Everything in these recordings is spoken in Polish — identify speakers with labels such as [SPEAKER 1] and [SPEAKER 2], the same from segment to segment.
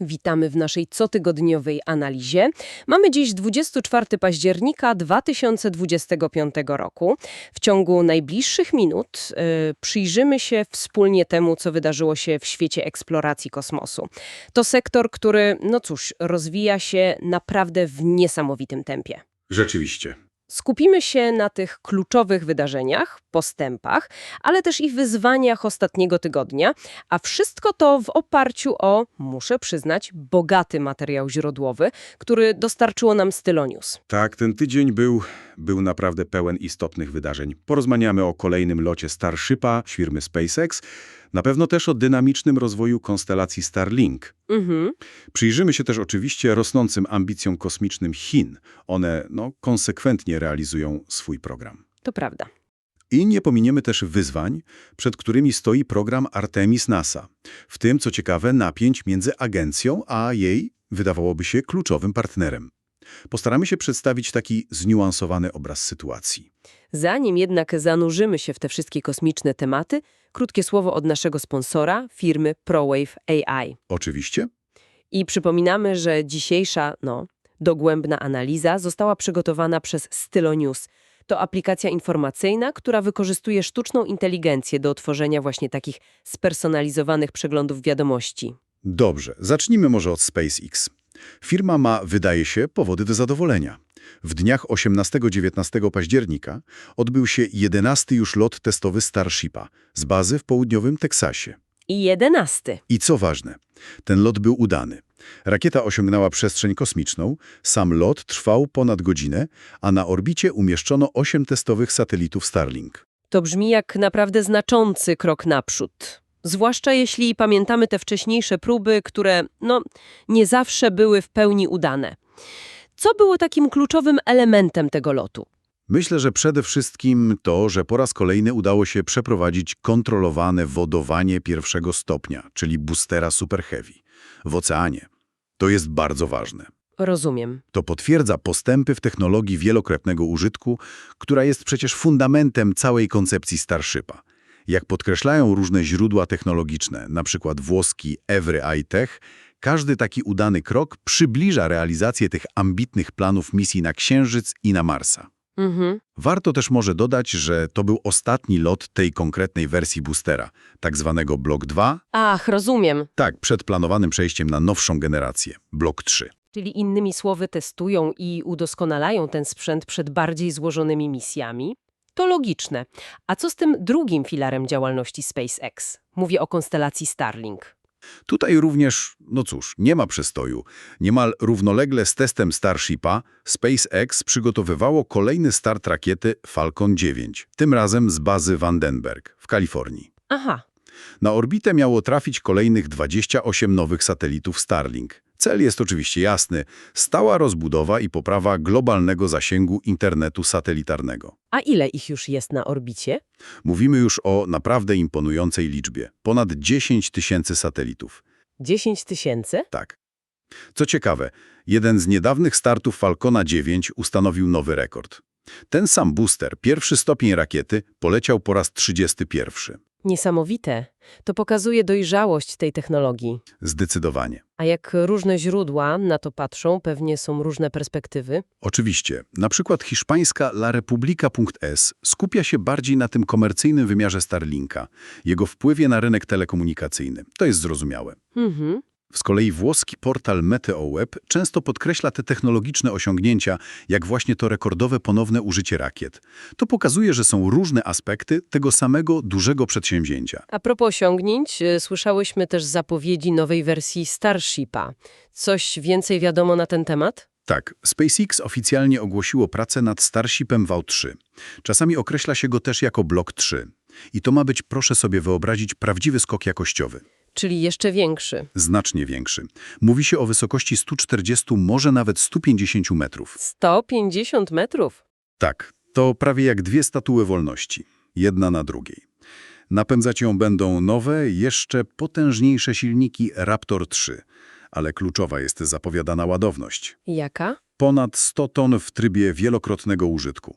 [SPEAKER 1] Witamy w naszej cotygodniowej analizie. Mamy dziś 24 października 2025 roku. W ciągu najbliższych minut y, przyjrzymy się wspólnie temu, co wydarzyło się w świecie eksploracji kosmosu. To sektor, który, no cóż, rozwija się naprawdę w niesamowitym tempie.
[SPEAKER 2] Rzeczywiście.
[SPEAKER 1] Skupimy się na tych kluczowych wydarzeniach, postępach, ale też i wyzwaniach ostatniego tygodnia, a wszystko to w oparciu o, muszę przyznać, bogaty materiał źródłowy, który dostarczyło nam Stylonius.
[SPEAKER 2] Tak, ten tydzień był, był naprawdę pełen istotnych wydarzeń. Porozmawiamy o kolejnym locie Starshipa firmy SpaceX, na pewno też o dynamicznym rozwoju konstelacji Starlink.
[SPEAKER 1] Mhm.
[SPEAKER 2] Przyjrzymy się też oczywiście rosnącym ambicjom kosmicznym Chin. One no, konsekwentnie realizują swój program.
[SPEAKER 1] To prawda.
[SPEAKER 2] I nie pominiemy też wyzwań, przed którymi stoi program Artemis NASA. W tym, co ciekawe, napięć między agencją a jej, wydawałoby się, kluczowym partnerem. Postaramy się przedstawić taki zniuansowany obraz sytuacji.
[SPEAKER 1] Zanim jednak zanurzymy się w te wszystkie kosmiczne tematy, krótkie słowo od naszego sponsora, firmy ProWave AI.
[SPEAKER 2] Oczywiście,
[SPEAKER 1] I przypominamy, że dzisiejsza, no, dogłębna analiza została przygotowana przez Stylonius. To aplikacja informacyjna, która wykorzystuje sztuczną inteligencję do tworzenia właśnie takich spersonalizowanych przeglądów wiadomości.
[SPEAKER 2] Dobrze, zacznijmy może od SpaceX. Firma ma, wydaje się, powody do zadowolenia. W dniach 18-19 października odbył się 11 już lot testowy Starshipa z bazy w południowym Teksasie.
[SPEAKER 1] I jedenasty.
[SPEAKER 2] I co ważne, ten lot był udany. Rakieta osiągnęła przestrzeń kosmiczną, sam lot trwał ponad godzinę, a na orbicie umieszczono 8 testowych satelitów Starlink.
[SPEAKER 1] To brzmi jak naprawdę znaczący krok naprzód. Zwłaszcza jeśli pamiętamy te wcześniejsze próby, które, no, nie zawsze były w pełni udane. Co było takim kluczowym elementem tego lotu?
[SPEAKER 2] Myślę, że przede wszystkim to, że po raz kolejny udało się przeprowadzić kontrolowane wodowanie pierwszego stopnia, czyli boostera Super Heavy, w oceanie. To jest bardzo ważne.
[SPEAKER 1] Rozumiem.
[SPEAKER 2] To potwierdza postępy w technologii wielokrotnego użytku, która jest przecież fundamentem całej koncepcji Starshipa. Jak podkreślają różne źródła technologiczne, np. włoski Every iTech, każdy taki udany krok przybliża realizację tych ambitnych planów misji na Księżyc i na Marsa.
[SPEAKER 1] Mhm.
[SPEAKER 2] Warto też może dodać, że to był ostatni lot tej konkretnej wersji boostera, tak zwanego Block 2,
[SPEAKER 1] Ach, rozumiem.
[SPEAKER 2] tak, przed planowanym przejściem na nowszą generację, Block 3.
[SPEAKER 1] Czyli innymi słowy testują i udoskonalają ten sprzęt przed bardziej złożonymi misjami? To logiczne. A co z tym drugim filarem działalności SpaceX? Mówię o konstelacji Starlink.
[SPEAKER 2] Tutaj również, no cóż, nie ma przestoju. Niemal równolegle z testem Starshipa SpaceX przygotowywało kolejny start rakiety Falcon 9, tym razem z bazy Vandenberg w Kalifornii.
[SPEAKER 1] Aha,
[SPEAKER 2] Na orbitę miało trafić kolejnych 28 nowych satelitów Starlink. Cel jest oczywiście jasny – stała rozbudowa i poprawa globalnego zasięgu internetu satelitarnego.
[SPEAKER 1] a ile ich już jest na orbicie?
[SPEAKER 2] Mówimy już o naprawdę imponującej liczbie – ponad 10 tysięcy satelitów.
[SPEAKER 1] 10 tysięcy?
[SPEAKER 2] Tak. Co ciekawe, jeden z niedawnych startów Falcona 9 ustanowił nowy rekord. Ten sam booster, pierwszy stopień rakiety, poleciał po raz 31.
[SPEAKER 1] Niesamowite. To pokazuje dojrzałość tej technologii.
[SPEAKER 2] Zdecydowanie.
[SPEAKER 1] A jak różne źródła na to patrzą, pewnie są różne perspektywy.
[SPEAKER 2] Oczywiście, na przykład hiszpańska La Republica.es skupia się bardziej na tym komercyjnym wymiarze Starlinka, jego wpływie na rynek telekomunikacyjny. To jest zrozumiałe.
[SPEAKER 1] Mhm.
[SPEAKER 2] Z kolei włoski portal MeteoWeb często podkreśla te technologiczne osiągnięcia, jak właśnie to rekordowe ponowne użycie rakiet. To pokazuje, że są różne aspekty tego samego dużego przedsięwzięcia.
[SPEAKER 1] A propos osiągnięć, y, słyszałyśmy też zapowiedzi nowej wersji Starshipa. Coś więcej wiadomo na ten temat?
[SPEAKER 2] Tak, SpaceX oficjalnie ogłosiło pracę nad Starshipem V3. Czasami określa się go też jako Block 3. I to ma być, proszę sobie wyobrazić, prawdziwy skok jakościowy.
[SPEAKER 1] Czyli jeszcze większy.
[SPEAKER 2] Znacznie większy. Mówi się o wysokości 140, może nawet 150 metrów.
[SPEAKER 1] 150 metrów.
[SPEAKER 2] Tak, to prawie jak dwie statuły wolności, jedna na drugiej. Napędzać ją będą nowe, jeszcze potężniejsze silniki Raptor 3, ale kluczowa jest zapowiadana ładowność.
[SPEAKER 1] Jaka?
[SPEAKER 2] Ponad 100 ton w trybie wielokrotnego użytku,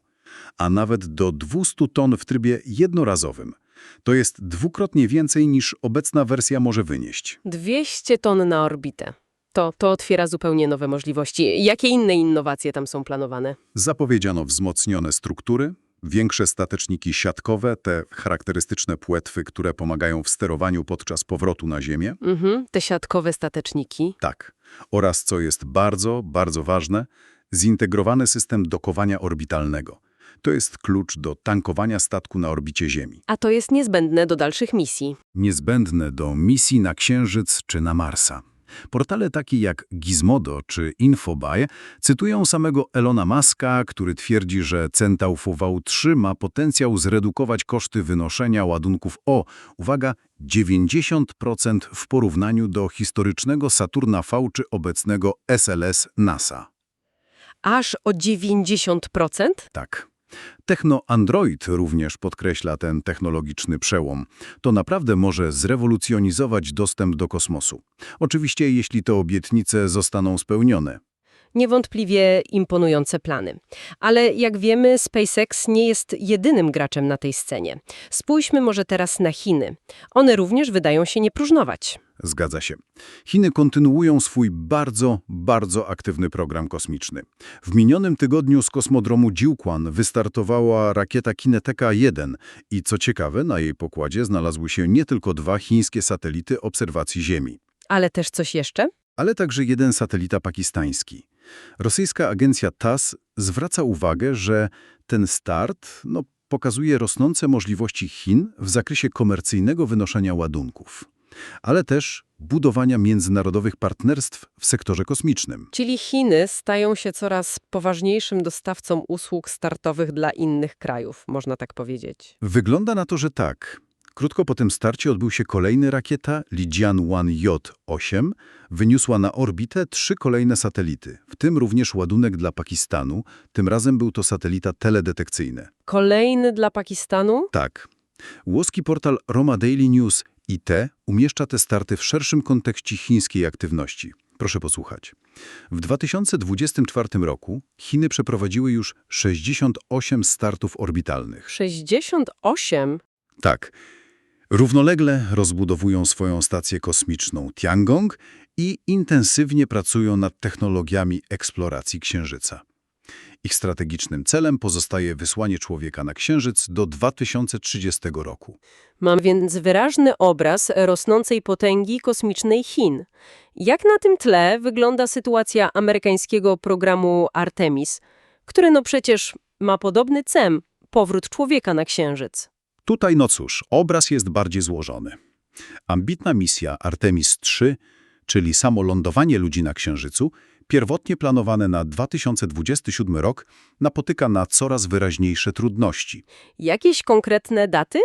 [SPEAKER 2] a nawet do 200 ton w trybie jednorazowym. To jest dwukrotnie więcej niż obecna wersja może wynieść.
[SPEAKER 1] 200 ton na orbitę. To, to otwiera zupełnie nowe możliwości. Jakie inne innowacje tam są planowane?
[SPEAKER 2] Zapowiedziano wzmocnione struktury, większe stateczniki siatkowe, te charakterystyczne płetwy, które pomagają w sterowaniu podczas powrotu na Ziemię.
[SPEAKER 1] Mhm, te siatkowe stateczniki.
[SPEAKER 2] Tak. Oraz, co jest bardzo, bardzo ważne, zintegrowany system dokowania orbitalnego. To jest klucz do tankowania statku na orbicie Ziemi.
[SPEAKER 1] A to jest niezbędne do dalszych misji.
[SPEAKER 2] Niezbędne do misji na Księżyc czy na Marsa. Portale takie jak Gizmodo czy Infobae cytują samego Elona Muska, który twierdzi, że Centaur V3 ma potencjał zredukować koszty wynoszenia ładunków o, uwaga, 90% w porównaniu do historycznego Saturna V czy obecnego SLS NASA.
[SPEAKER 1] Aż o 90%?
[SPEAKER 2] Tak. Techno Android również podkreśla ten technologiczny przełom. To naprawdę może zrewolucjonizować dostęp do kosmosu. Oczywiście, jeśli te obietnice zostaną spełnione.
[SPEAKER 1] Niewątpliwie imponujące plany. Ale jak wiemy, SpaceX nie jest jedynym graczem na tej scenie. Spójrzmy może teraz na Chiny. One również wydają się nie próżnować.
[SPEAKER 2] Zgadza się. Chiny kontynuują swój bardzo, bardzo aktywny program kosmiczny. W minionym tygodniu z kosmodromu Jiuquan wystartowała rakieta Kineteka 1 i co ciekawe, na jej pokładzie znalazły się nie tylko dwa chińskie satelity obserwacji Ziemi,
[SPEAKER 1] Ale też coś jeszcze?
[SPEAKER 2] ale także jeden satelita pakistański. Rosyjska agencja TASS zwraca uwagę, że ten start no, pokazuje rosnące możliwości Chin w zakresie komercyjnego wynoszenia ładunków, ale też budowania międzynarodowych partnerstw w sektorze kosmicznym.
[SPEAKER 1] Czyli Chiny stają się coraz poważniejszym dostawcą usług startowych dla innych krajów, można tak powiedzieć.
[SPEAKER 2] Wygląda na to, że tak. Krótko po tym starcie odbył się kolejny rakieta Lijian-1J-8. Wyniosła na orbitę trzy kolejne satelity, w tym również ładunek dla Pakistanu. Tym razem był to satelita teledetekcyjny.
[SPEAKER 1] Kolejny dla Pakistanu?
[SPEAKER 2] Tak. Włoski portal Roma Daily News IT umieszcza te starty w szerszym kontekście chińskiej aktywności. Proszę posłuchać. W 2024 roku Chiny przeprowadziły już 68 startów orbitalnych.
[SPEAKER 1] 68?
[SPEAKER 2] Tak. Równolegle rozbudowują swoją stację kosmiczną Tiangong i intensywnie pracują nad technologiami eksploracji Księżyca. Ich strategicznym celem pozostaje wysłanie człowieka na Księżyc do 2030 roku.
[SPEAKER 1] Mam więc wyraźny obraz rosnącej potęgi kosmicznej Chin. Jak na tym tle wygląda sytuacja amerykańskiego programu Artemis, który no przecież ma podobny cel – powrót człowieka na Księżyc.
[SPEAKER 2] Tutaj, no cóż, obraz jest bardziej złożony. Ambitna misja Artemis III, czyli samo lądowanie ludzi na Księżycu, pierwotnie planowane na 2027 rok, napotyka na coraz wyraźniejsze trudności.
[SPEAKER 1] Jakieś konkretne daty?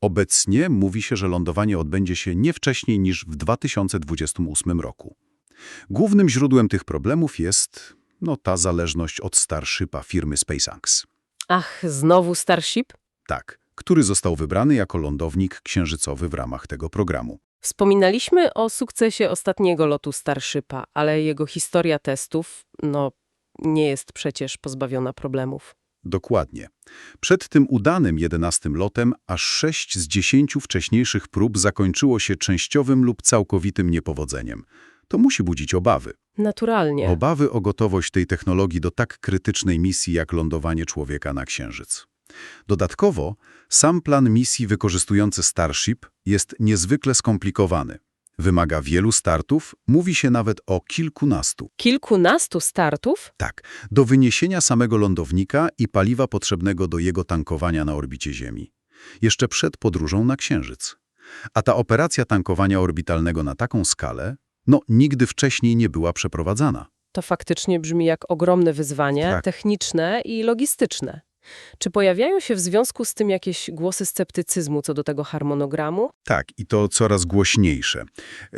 [SPEAKER 2] Obecnie mówi się, że lądowanie odbędzie się nie wcześniej niż w 2028 roku. Głównym źródłem tych problemów jest no, ta zależność od Starshipa firmy SpaceX.
[SPEAKER 1] Ach, znowu Starship?
[SPEAKER 2] Tak, który został wybrany jako lądownik księżycowy w ramach tego programu.
[SPEAKER 1] Wspominaliśmy o sukcesie ostatniego lotu Starshipa, ale jego historia testów, no, nie jest przecież pozbawiona problemów.
[SPEAKER 2] Dokładnie. Przed tym udanym 11 lotem aż 6 z 10 wcześniejszych prób zakończyło się częściowym lub całkowitym niepowodzeniem. To musi budzić obawy.
[SPEAKER 1] Naturalnie.
[SPEAKER 2] Obawy o gotowość tej technologii do tak krytycznej misji jak lądowanie człowieka na Księżyc. Dodatkowo, sam plan misji wykorzystujący Starship jest niezwykle skomplikowany. Wymaga wielu startów, mówi się nawet o kilkunastu.
[SPEAKER 1] Kilkunastu startów?
[SPEAKER 2] Tak, do wyniesienia samego lądownika i paliwa potrzebnego do jego tankowania na orbicie Ziemi. Jeszcze przed podróżą na Księżyc. A ta operacja tankowania orbitalnego na taką skalę, no nigdy wcześniej nie była przeprowadzana.
[SPEAKER 1] To faktycznie brzmi jak ogromne wyzwanie
[SPEAKER 2] Tak.
[SPEAKER 1] techniczne i logistyczne. Czy pojawiają się w związku z tym jakieś głosy sceptycyzmu co do tego harmonogramu?
[SPEAKER 2] Tak, i to coraz głośniejsze.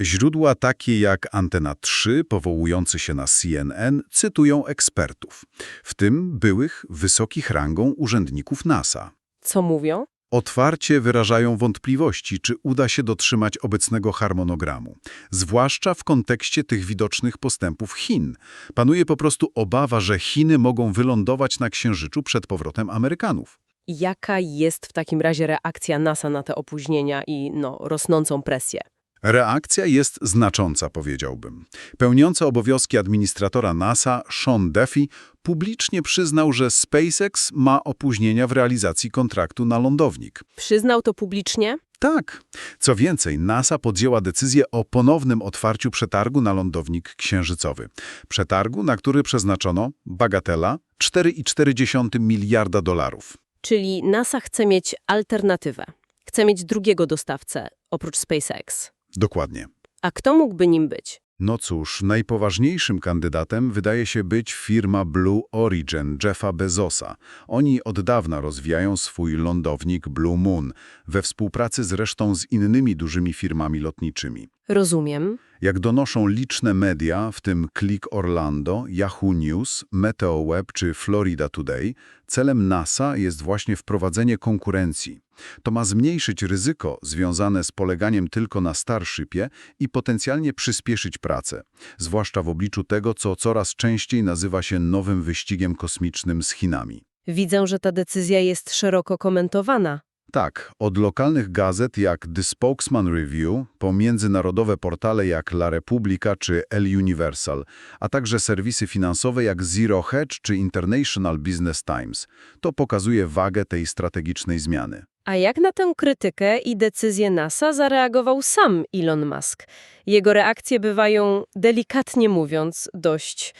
[SPEAKER 2] Źródła takie jak Antena 3, powołujący się na CNN, cytują ekspertów, w tym byłych wysokich rangą urzędników NASA.
[SPEAKER 1] Co mówią?
[SPEAKER 2] Otwarcie wyrażają wątpliwości, czy uda się dotrzymać obecnego harmonogramu, zwłaszcza w kontekście tych widocznych postępów Chin. Panuje po prostu obawa, że Chiny mogą wylądować na Księżycu przed powrotem Amerykanów.
[SPEAKER 1] Jaka jest w takim razie reakcja NASA na te opóźnienia i no, rosnącą presję?
[SPEAKER 2] Reakcja jest znacząca, powiedziałbym. Pełniący obowiązki administratora NASA Sean Duffy publicznie przyznał, że SpaceX ma opóźnienia w realizacji kontraktu na lądownik.
[SPEAKER 1] Przyznał to publicznie?
[SPEAKER 2] Tak. Co więcej, NASA podjęła decyzję o ponownym otwarciu przetargu na lądownik księżycowy. Przetargu, na który przeznaczono, bagatela, 4,4 miliarda dolarów.
[SPEAKER 1] Czyli NASA chce mieć alternatywę. Chce mieć drugiego dostawcę, oprócz SpaceX.
[SPEAKER 2] Dokładnie.
[SPEAKER 1] A kto mógłby nim być?
[SPEAKER 2] No cóż, najpoważniejszym kandydatem wydaje się być firma Blue Origin Jeffa Bezosa. Oni od dawna rozwijają swój lądownik Blue Moon, we współpracy zresztą z innymi dużymi firmami lotniczymi.
[SPEAKER 1] Rozumiem.
[SPEAKER 2] Jak donoszą liczne media, w tym Click Orlando, Yahoo News, MeteoWeb czy Florida Today, celem NASA jest właśnie wprowadzenie konkurencji. To ma zmniejszyć ryzyko związane z poleganiem tylko na Starshipie i potencjalnie przyspieszyć pracę, zwłaszcza w obliczu tego, co coraz częściej nazywa się nowym wyścigiem kosmicznym z Chinami.
[SPEAKER 1] Widzę, że ta decyzja jest szeroko komentowana.
[SPEAKER 2] Tak, od lokalnych gazet jak The Spokesman Review, po międzynarodowe portale jak La Repubblica czy El Universal, a także serwisy finansowe jak Zero Hedge czy International Business Times. To pokazuje wagę tej strategicznej zmiany.
[SPEAKER 1] A jak na tę krytykę i decyzję NASA zareagował sam Elon Musk? Jego reakcje bywają, delikatnie mówiąc, dość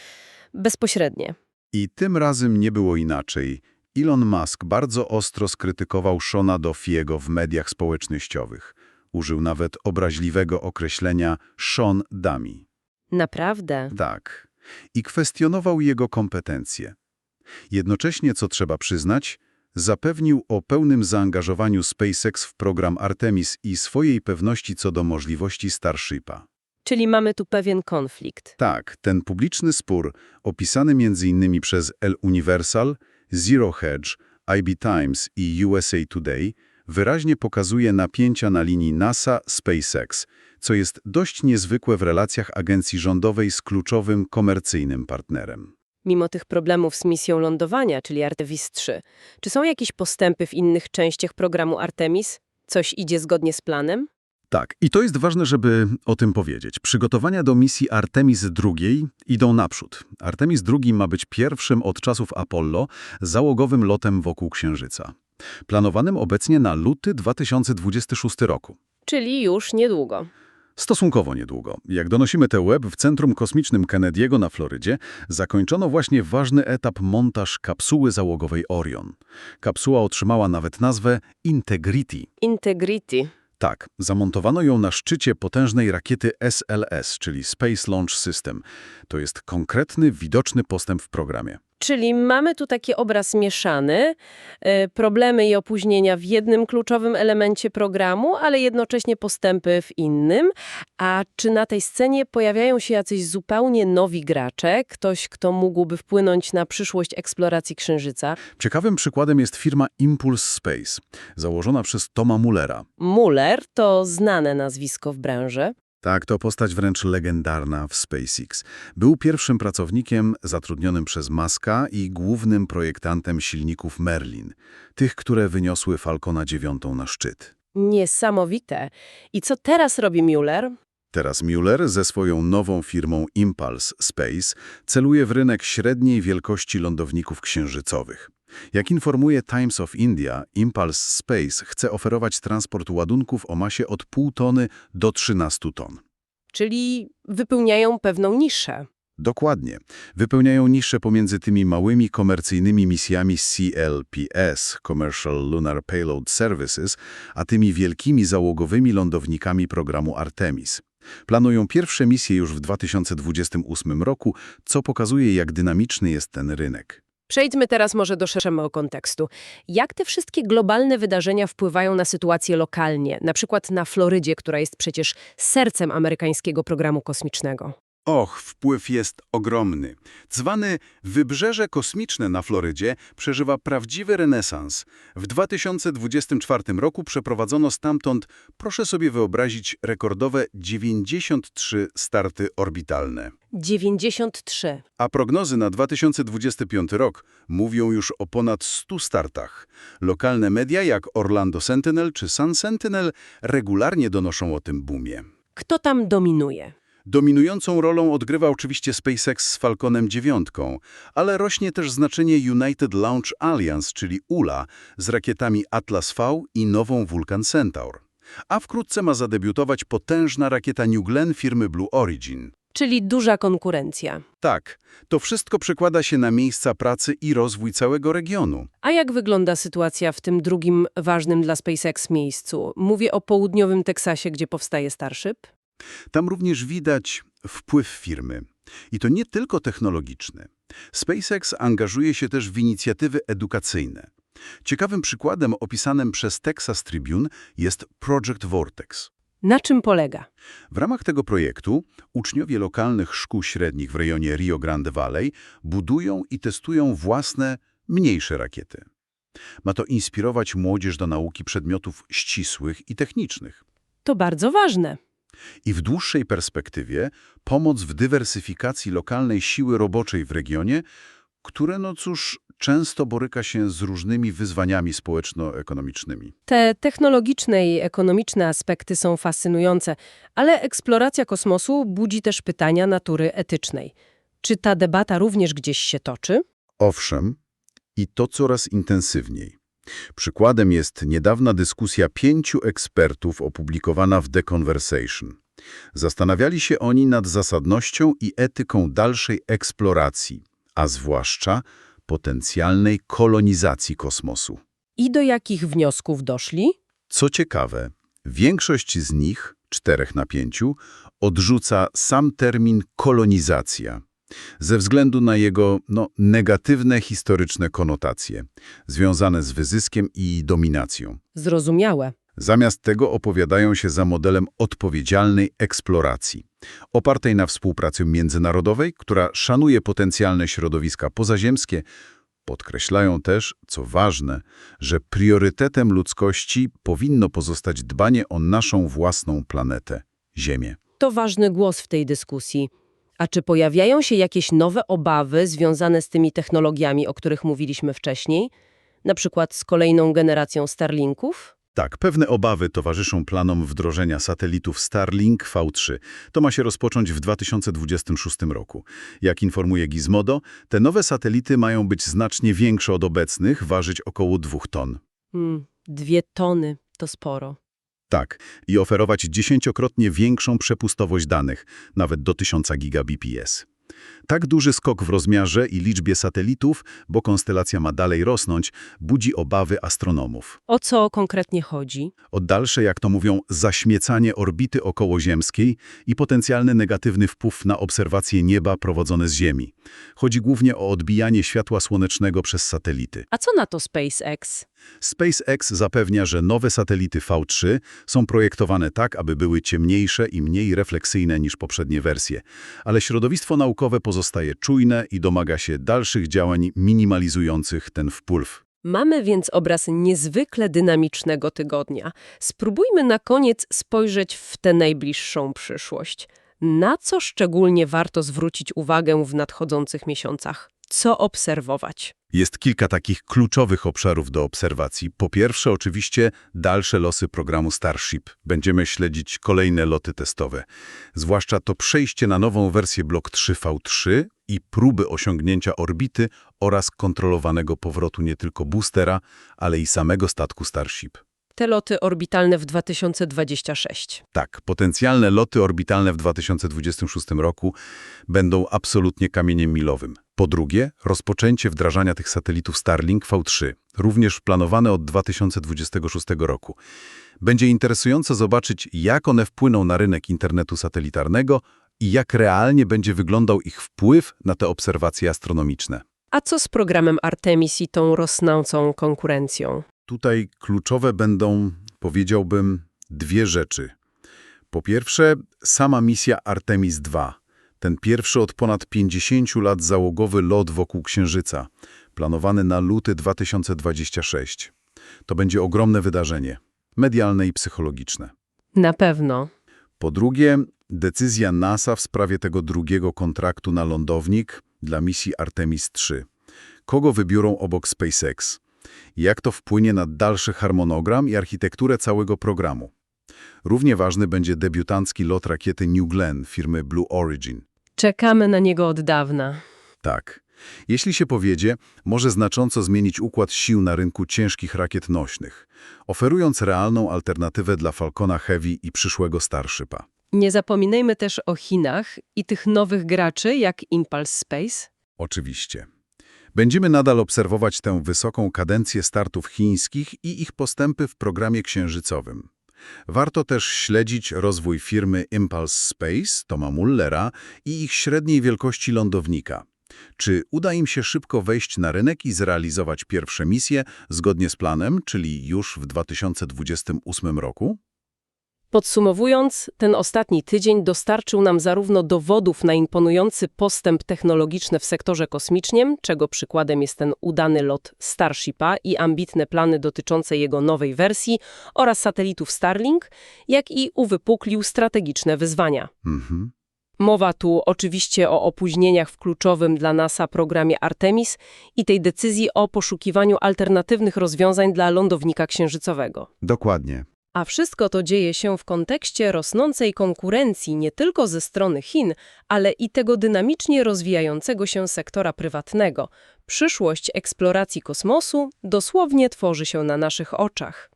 [SPEAKER 1] bezpośrednie.
[SPEAKER 2] I tym razem nie było inaczej. Elon Musk bardzo ostro skrytykował Shona Doffiego w mediach społecznościowych. Użył nawet obraźliwego określenia Sean Dummy.
[SPEAKER 1] Naprawdę.
[SPEAKER 2] Tak. I kwestionował jego kompetencje. Jednocześnie, co trzeba przyznać, zapewnił o pełnym zaangażowaniu SpaceX w program Artemis i swojej pewności co do możliwości Starshipa.
[SPEAKER 1] Czyli mamy tu pewien konflikt.
[SPEAKER 2] Tak, ten publiczny spór, opisany m.in. przez El Universal, Zero Hedge, IB Times i USA Today, wyraźnie pokazuje napięcia na linii NASA-SpaceX, co jest dość niezwykłe w relacjach agencji rządowej z kluczowym komercyjnym partnerem.
[SPEAKER 1] Mimo tych problemów z misją lądowania, czyli Artemis 3, czy są jakieś postępy w innych częściach programu Artemis? Coś idzie zgodnie z planem?
[SPEAKER 2] Tak, i to jest ważne, żeby o tym powiedzieć. Przygotowania do misji Artemis II idą naprzód. Artemis II ma być pierwszym od czasów Apollo załogowym lotem wokół Księżyca. Planowanym obecnie na luty 2026 roku.
[SPEAKER 1] Czyli już niedługo.
[SPEAKER 2] Stosunkowo niedługo. Jak donosimy tę web, w Centrum Kosmicznym Kennedy'ego na Florydzie zakończono właśnie ważny etap montaż kapsuły załogowej Orion. Kapsuła otrzymała nawet nazwę Integrity.
[SPEAKER 1] Integrity.
[SPEAKER 2] Tak, zamontowano ją na szczycie potężnej rakiety SLS, czyli Space Launch System. To jest konkretny, widoczny postęp w programie.
[SPEAKER 1] Czyli mamy tu taki obraz mieszany, e, problemy i opóźnienia w jednym kluczowym elemencie programu, ale jednocześnie postępy w innym. A czy na tej scenie pojawiają się jacyś zupełnie nowi gracze, ktoś, kto mógłby wpłynąć na przyszłość eksploracji Księżyca?
[SPEAKER 2] Ciekawym przykładem jest firma Impulse Space, założona przez Toma Mullera.
[SPEAKER 1] Muller to znane nazwisko w branży.
[SPEAKER 2] Tak, to postać wręcz legendarna w SpaceX. Był pierwszym pracownikiem zatrudnionym przez Muska i głównym projektantem silników Merlin, tych, które wyniosły Falcona 9 na szczyt.
[SPEAKER 1] Niesamowite. I co teraz robi Mueller?
[SPEAKER 2] Teraz Mueller ze swoją nową firmą Impulse Space celuje w rynek średniej wielkości lądowników księżycowych. Jak informuje Times of India, Impulse Space chce oferować transport ładunków o masie od pół tony do 13 ton.
[SPEAKER 1] Czyli wypełniają pewną niszę.
[SPEAKER 2] Dokładnie. Wypełniają nisze pomiędzy tymi małymi komercyjnymi misjami CLPS, Commercial Lunar Payload Services, a tymi wielkimi załogowymi lądownikami programu Artemis. Planują pierwsze misje już w 2028 roku, co pokazuje, jak dynamiczny jest ten rynek.
[SPEAKER 1] Przejdźmy teraz może do szerszego kontekstu. Jak te wszystkie globalne wydarzenia wpływają na sytuację lokalnie, na przykład na Florydzie, która jest przecież sercem amerykańskiego programu kosmicznego?
[SPEAKER 2] Och, wpływ jest ogromny. Zwane Wybrzeże Kosmiczne na Florydzie przeżywa prawdziwy renesans. W 2024 roku przeprowadzono stamtąd, proszę sobie wyobrazić, rekordowe 93 starty orbitalne.
[SPEAKER 1] 93.
[SPEAKER 2] A prognozy na 2025 rok mówią już o ponad 100 startach. Lokalne media jak Orlando Sentinel czy Sun Sentinel regularnie donoszą o tym boomie.
[SPEAKER 1] Kto tam dominuje?
[SPEAKER 2] Dominującą rolą odgrywa oczywiście SpaceX z Falconem 9, ale rośnie też znaczenie United Launch Alliance, czyli ULA, z rakietami Atlas V i nową Vulcan Centaur. A wkrótce ma zadebiutować potężna rakieta New Glenn firmy Blue Origin.
[SPEAKER 1] Czyli duża konkurencja.
[SPEAKER 2] Tak, to wszystko przekłada się na miejsca pracy i rozwój całego regionu.
[SPEAKER 1] A jak wygląda sytuacja w tym drugim ważnym dla SpaceX miejscu? Mówię o południowym Teksasie, gdzie powstaje Starship.
[SPEAKER 2] Tam również widać wpływ firmy. I to nie tylko technologiczny. SpaceX angażuje się też w inicjatywy edukacyjne. Ciekawym przykładem opisanym przez Texas Tribune jest Project Vortex.
[SPEAKER 1] Na czym polega?
[SPEAKER 2] W ramach tego projektu uczniowie lokalnych szkół średnich w rejonie Rio Grande Valley budują i testują własne, mniejsze rakiety. Ma to inspirować młodzież do nauki przedmiotów ścisłych i technicznych.
[SPEAKER 1] To bardzo ważne.
[SPEAKER 2] I w dłuższej perspektywie pomoc w dywersyfikacji lokalnej siły roboczej w regionie, które, no cóż, często boryka się z różnymi wyzwaniami społeczno-ekonomicznymi.
[SPEAKER 1] Te technologiczne i ekonomiczne aspekty są fascynujące, ale eksploracja kosmosu budzi też pytania natury etycznej. Czy ta debata również gdzieś się toczy?
[SPEAKER 2] Owszem, i to coraz intensywniej. Przykładem jest niedawna dyskusja pięciu ekspertów opublikowana w The Conversation. Zastanawiali się oni nad zasadnością i etyką dalszej eksploracji, a zwłaszcza potencjalnej kolonizacji kosmosu.
[SPEAKER 1] I do jakich wniosków doszli?
[SPEAKER 2] Co ciekawe, większość z nich, czterech na pięciu, odrzuca sam termin kolonizacja ze względu na jego no, negatywne historyczne konotacje związane z wyzyskiem i dominacją.
[SPEAKER 1] Zrozumiałe.
[SPEAKER 2] Zamiast tego opowiadają się za modelem odpowiedzialnej eksploracji, opartej na współpracy międzynarodowej, która szanuje potencjalne środowiska pozaziemskie. Podkreślają też, co ważne, że priorytetem ludzkości powinno pozostać dbanie o naszą własną planetę, Ziemię.
[SPEAKER 1] To ważny głos w tej dyskusji. A czy pojawiają się jakieś nowe obawy związane z tymi technologiami, o których mówiliśmy wcześniej? Na przykład z kolejną generacją Starlinków?
[SPEAKER 2] Tak, pewne obawy towarzyszą planom wdrożenia satelitów Starlink V3. To ma się rozpocząć w 2026 roku. Jak informuje Gizmodo, te nowe satelity mają być znacznie większe od obecnych, ważyć około 2 ton.
[SPEAKER 1] Hmm, dwie tony to sporo.
[SPEAKER 2] Tak, i oferować dziesięciokrotnie większą przepustowość danych, nawet do 1000 gigabps. Tak duży skok w rozmiarze i liczbie satelitów, bo konstelacja ma dalej rosnąć, budzi obawy astronomów.
[SPEAKER 1] O co konkretnie chodzi?
[SPEAKER 2] O dalsze, jak to mówią, zaśmiecanie orbity okołoziemskiej i potencjalny negatywny wpływ na obserwacje nieba prowadzone z Ziemi. Chodzi głównie o odbijanie światła słonecznego przez satelity.
[SPEAKER 1] A co na to SpaceX?
[SPEAKER 2] SpaceX zapewnia, że nowe satelity V3 są projektowane tak, aby były ciemniejsze i mniej refleksyjne niż poprzednie wersje, ale środowisko naukowe pozostaje czujne i domaga się dalszych działań minimalizujących ten wpływ.
[SPEAKER 1] Mamy więc obraz niezwykle dynamicznego tygodnia. Spróbujmy na koniec spojrzeć w tę najbliższą przyszłość. Na co szczególnie warto zwrócić uwagę w nadchodzących miesiącach? Co obserwować?
[SPEAKER 2] Jest kilka takich kluczowych obszarów do obserwacji. Po pierwsze, oczywiście, dalsze losy programu Starship. Będziemy śledzić kolejne loty testowe. Zwłaszcza to przejście na nową wersję Block 3V3 i próby osiągnięcia orbity oraz kontrolowanego powrotu nie tylko boostera, ale i samego statku Starship.
[SPEAKER 1] Te loty orbitalne w 2026.
[SPEAKER 2] Tak, potencjalne loty orbitalne w 2026 roku będą absolutnie kamieniem milowym. Po drugie, rozpoczęcie wdrażania tych satelitów Starlink V3, również planowane od 2026 roku. Będzie interesujące zobaczyć, jak one wpłyną na rynek internetu satelitarnego i jak realnie będzie wyglądał ich wpływ na te obserwacje astronomiczne.
[SPEAKER 1] A co z programem Artemis i tą rosnącą konkurencją?
[SPEAKER 2] Tutaj kluczowe będą, powiedziałbym, dwie rzeczy. Po pierwsze, sama misja Artemis II, ten pierwszy od ponad 50 lat załogowy lot wokół Księżyca, planowany na luty 2026. To będzie ogromne wydarzenie, medialne i psychologiczne.
[SPEAKER 1] Na pewno.
[SPEAKER 2] Po drugie, decyzja NASA w sprawie tego drugiego kontraktu na lądownik dla misji Artemis III. Kogo wybiorą obok SpaceX? Jak to wpłynie na dalszy harmonogram i architekturę całego programu? Równie ważny będzie debiutancki lot rakiety New Glenn firmy Blue Origin.
[SPEAKER 1] Czekamy na niego od dawna.
[SPEAKER 2] Tak. Jeśli się powiedzie, może znacząco zmienić układ sił na rynku ciężkich rakiet nośnych, oferując realną alternatywę dla Falcona Heavy i przyszłego Starshipa.
[SPEAKER 1] Nie zapominajmy też o Chinach i tych nowych graczy jak Impulse Space.
[SPEAKER 2] Oczywiście. Będziemy nadal obserwować tę wysoką kadencję startów chińskich i ich postępy w programie księżycowym. Warto też śledzić rozwój firmy Impulse Space, Toma Mullera i ich średniej wielkości lądownika. Czy uda im się szybko wejść na rynek i zrealizować pierwsze misje zgodnie z planem, czyli już w 2028 roku?
[SPEAKER 1] Podsumowując, ten ostatni tydzień dostarczył nam zarówno dowodów na imponujący postęp technologiczny w sektorze kosmicznym, czego przykładem jest ten udany lot Starshipa i ambitne plany dotyczące jego nowej wersji oraz satelitów Starlink, jak i uwypuklił strategiczne wyzwania.
[SPEAKER 2] Mhm.
[SPEAKER 1] Mowa tu oczywiście o opóźnieniach w kluczowym dla NASA programie Artemis i tej decyzji o poszukiwaniu alternatywnych rozwiązań dla lądownika księżycowego.
[SPEAKER 2] Dokładnie.
[SPEAKER 1] A wszystko to dzieje się w kontekście rosnącej konkurencji nie tylko ze strony Chin, ale i tego dynamicznie rozwijającego się sektora prywatnego. Przyszłość eksploracji kosmosu dosłownie tworzy się na naszych oczach.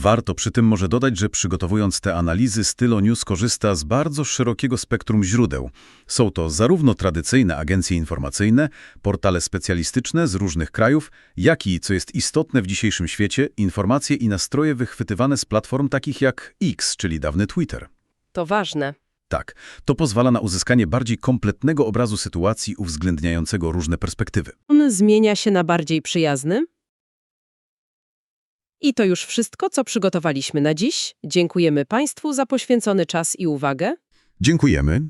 [SPEAKER 3] Warto przy tym może dodać, że przygotowując te analizy, Stylo News korzysta z bardzo szerokiego spektrum źródeł. Są to zarówno tradycyjne agencje informacyjne, portale specjalistyczne z różnych krajów, jak i, co jest istotne w dzisiejszym świecie, informacje i nastroje wychwytywane z platform takich jak X, czyli dawny Twitter.
[SPEAKER 1] To ważne.
[SPEAKER 3] Tak, to pozwala na uzyskanie bardziej kompletnego obrazu sytuacji uwzględniającego różne perspektywy.
[SPEAKER 1] On zmienia się na bardziej przyjazny. I to już wszystko, co przygotowaliśmy na dziś. Dziękujemy Państwu za poświęcony czas i uwagę.
[SPEAKER 3] Dziękujemy.